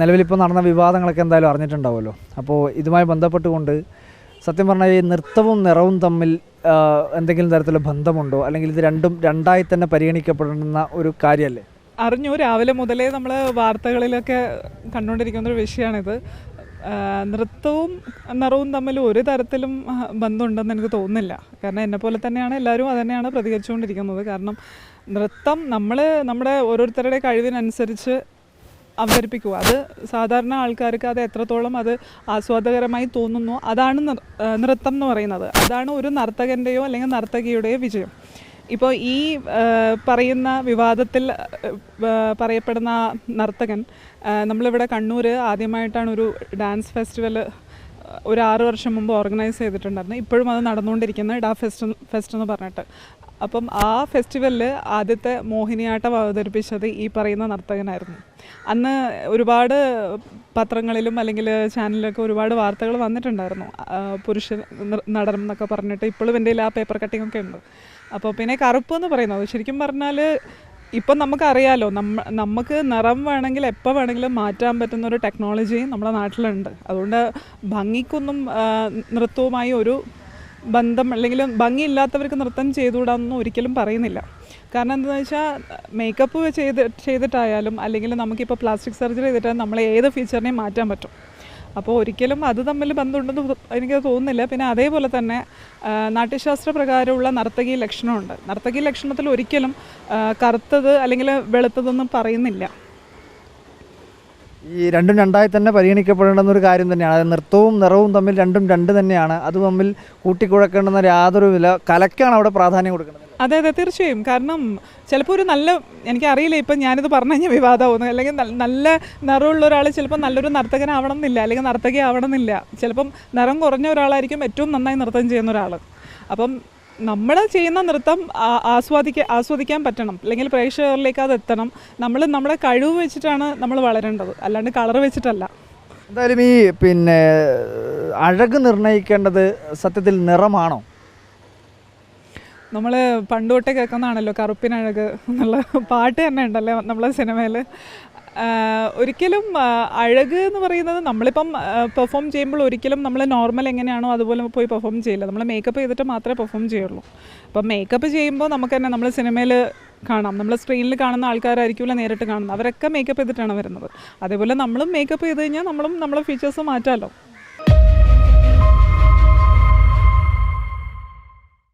നിലവിലിപ്പോൾ നടന്ന വിവാദങ്ങളൊക്കെ എന്തായാലും അറിഞ്ഞിട്ടുണ്ടാവുമല്ലോ. അപ്പോൾ ഇതുമായി ബന്ധപ്പെട്ടുകൊണ്ട് സത്യം പറഞ്ഞാൽ ഈ നൃത്തവും നിറവും തമ്മിൽ എന്തെങ്കിലും തരത്തിലുള്ള ബന്ധമുണ്ടോ? അല്ലെങ്കിൽ ഇത് രണ്ടും രണ്ടായി തന്നെ പരിഗണിക്കപ്പെടുന്ന ഒരു കാര്യമല്ലേ അറിഞ്ഞു. രാവിലെ മുതലേ നമ്മൾ വാർത്തകളിലൊക്കെ കണ്ടുകൊണ്ടിരിക്കുന്ന ഒരു വിഷയമാണിത്. നൃത്തവും നിറവും തമ്മിൽ ഒരു തരത്തിലും ബന്ധമുണ്ടെന്ന് എനിക്ക് തോന്നുന്നില്ല. കാരണം എന്നെ പോലെ തന്നെയാണ് എല്ലാവരും അത് തന്നെയാണ് പ്രതികരിച്ചുകൊണ്ടിരിക്കുന്നത്. കാരണം നൃത്തം നമ്മൾ നമ്മുടെ ഓരോരുത്തരുടെ കഴിവിനനുസരിച്ച് അവതരിപ്പിക്കുക. അത് സാധാരണ ആൾക്കാർക്ക് അത് എത്രത്തോളം അത് ആസ്വാദകരമായി തോന്നുന്നു അതാണ് നൃത്തം എന്ന് പറയുന്നത്. അതാണ് ഒരു നർത്തകന്റെയോ അല്ലെങ്കിൽ നർത്തകിയുടെയോ വിജയം. ഇപ്പോൾ ഈ പറയുന്ന വിവാദത്തിൽ പറയപ്പെടുന്ന നർത്തകൻ നമ്മളിവിടെ കണ്ണൂർ ആദ്യമായിട്ടാണ് ഒരു ഡാൻസ് ഫെസ്റ്റിവൽ ഒരു ആറ് വർഷം മുമ്പ് ഓർഗനൈസ് ചെയ്തിട്ടുണ്ടായിരുന്നു ഇപ്പോഴും അത് നടന്നുകൊണ്ടിരിക്കുന്ന ഡാ ഫെസ്റ്റ് ഫെസ്റ്റ് എന്ന് പറഞ്ഞിട്ട്. അപ്പം ആ ഫെസ്റ്റിവലിൽ ആദ്യത്തെ മോഹിനിയാട്ടം അവതരിപ്പിച്ചത് ഈ പറയുന്ന നർത്തകനായിരുന്നു. അന്ന് ഒരുപാട് പത്രങ്ങളിലും അല്ലെങ്കിൽ ചാനലിലൊക്കെ ഒരുപാട് വാർത്തകൾ വന്നിട്ടുണ്ടായിരുന്നു. പുരുഷ നൃ- നടനം എന്നൊക്കെ പറഞ്ഞിട്ട് ഇപ്പോഴും എന്റെ ആ പേപ്പർ കട്ടിംഗ് ഒക്കെ ഉണ്ട്. അപ്പോൾ പിന്നെ കറുപ്പ് എന്ന് പറയുന്നത് ശരിക്കും പറഞ്ഞാൽ ഇപ്പം നമുക്കറിയാലോ നമ്മ നമുക്ക് നിറം വേണമെങ്കിൽ എപ്പോൾ വേണമെങ്കിലും മാറ്റാൻ പറ്റുന്ന ഒരു ടെക്നോളജി നമ്മുടെ നാട്ടിലുണ്ട്. അതുകൊണ്ട് ഭംഗിക്കൊന്നും നൃത്തവുമായി ഒരു ബന്ധം അല്ലെങ്കിൽ ഭംഗിയില്ലാത്തവർക്ക് നൃത്തം ചെയ്തുകൂടാന്നൊന്നും ഒരിക്കലും പറയുന്നില്ല. കാരണം എന്താണെന്ന് വെച്ചാൽ മേക്കപ്പ് ചെയ്ത് ചെയ്തിട്ടായാലും അല്ലെങ്കിൽ നമുക്കിപ്പോൾ പ്ലാസ്റ്റിക് സർജറി ചെയ്തിട്ടായാലും നമ്മളെ ഏത് ഫീച്ചറിനെയും മാറ്റാൻ പറ്റും. അപ്പോൾ ഒരിക്കലും അത് തമ്മിൽ ബന്ധമുണ്ടെന്ന് എനിക്ക് തോന്നുന്നില്ല. പിന്നെ അതേപോലെ തന്നെ നാട്യശാസ്ത്ര പ്രകാരമുള്ള നർത്തകി ലക്ഷണമുണ്ട്. നർത്തകി ലക്ഷണത്തിൽ ഒരിക്കലും കറുത്തത് അല്ലെങ്കിൽ വെളുത്തതൊന്നും പറയുന്നില്ല. ഈ രണ്ടും രണ്ടായി തന്നെ പരിഗണിക്കപ്പെടേണ്ടുന്ന ഒരു കാര്യം തന്നെയാണ്. അതായത് നൃത്തവും നിറവും തമ്മിൽ രണ്ടും രണ്ട് തന്നെയാണ്. അത് തമ്മിൽ കൂട്ടിക്കുഴക്കേണ്ടുന്ന യാതൊരു വില കലക്കാണ് അവിടെ പ്രാധാന്യം കൊടുക്കുന്നത്. അതെ അതെ തീർച്ചയായും. കാരണം ചിലപ്പോൾ ഒരു നല്ല എനിക്കറിയില്ല ഇപ്പം ഞാനിത് പറഞ്ഞു കഴിഞ്ഞാൽ വിവാദമാവുന്നു. അല്ലെങ്കിൽ നല്ല- നിറമുള്ള ഒരാൾ ചിലപ്പോൾ നല്ലൊരു നർത്തകനാവണം എന്നില്ല അല്ലെങ്കിൽ നർത്തകി ആവണം എന്നില്ല ചിലപ്പം നിറം കുറഞ്ഞ ഒരാളായിരിക്കും ഏറ്റവും നന്നായി നൃത്തം ചെയ്യുന്ന ഒരാൾ അപ്പം നമ്മൾ ചെയ്യുന്ന നൃത്തം ആ- ആസ്വാദിക്ക ആസ്വദിക്കാൻ പറ്റണം. അല്ലെങ്കിൽ പ്രേക്ഷകരിലേക്ക് അത് എത്തണം. നമ്മൾ നമ്മുടെ കഴിവ് വെച്ചിട്ടാണ് നമ്മൾ വളരേണ്ടത്. അല്ലാണ്ട് കളർ വെച്ചിട്ടല്ല. എന്തായാലും ഈ പിന്നെ അഴക് നിർണയിക്കേണ്ടത് സത്യത്തിൽ നിറമാണോ? നമ്മൾ പണ്ട് തൊട്ടേ കേൾക്കുന്നതാണല്ലോ കറുപ്പിനഴക് എന്നുള്ള പാട്ട് തന്നെ ഉണ്ടല്ലോ നമ്മളെ സിനിമയിൽ ഒരിക്കലും അഴക് എന്ന് പറയുന്നത് നമ്മളിപ്പം പെർഫോം ചെയ്യുമ്പോൾ ഒരിക്കലും നമ്മൾ നോർമൽ എങ്ങനെയാണോ അതുപോലെ പോയി പെർഫോം ചെയ്യില്ല. നമ്മൾ മേക്കപ്പ് ചെയ്തിട്ട് മാത്രമേ പെർഫോം ചെയ്യുള്ളൂ. അപ്പം മേക്കപ്പ് ചെയ്യുമ്പോൾ നമുക്ക് തന്നെ നമ്മൾ സിനിമയിൽ കാണാം. നമ്മൾ സ്ക്രീനിൽ കാണുന്ന ആൾക്കാരായിരിക്കില്ല നേരിട്ട് കാണുന്നത്. അവരൊക്കെ മേക്കപ്പ് ചെയ്തിട്ടാണ് വരുന്നത്. അതേപോലെ നമ്മളും മേക്കപ്പ് ചെയ്ത് കഴിഞ്ഞാൽ നമ്മളും നമ്മളെ ഫീച്ചേഴ്സ് മാറ്റാമല്ലോ.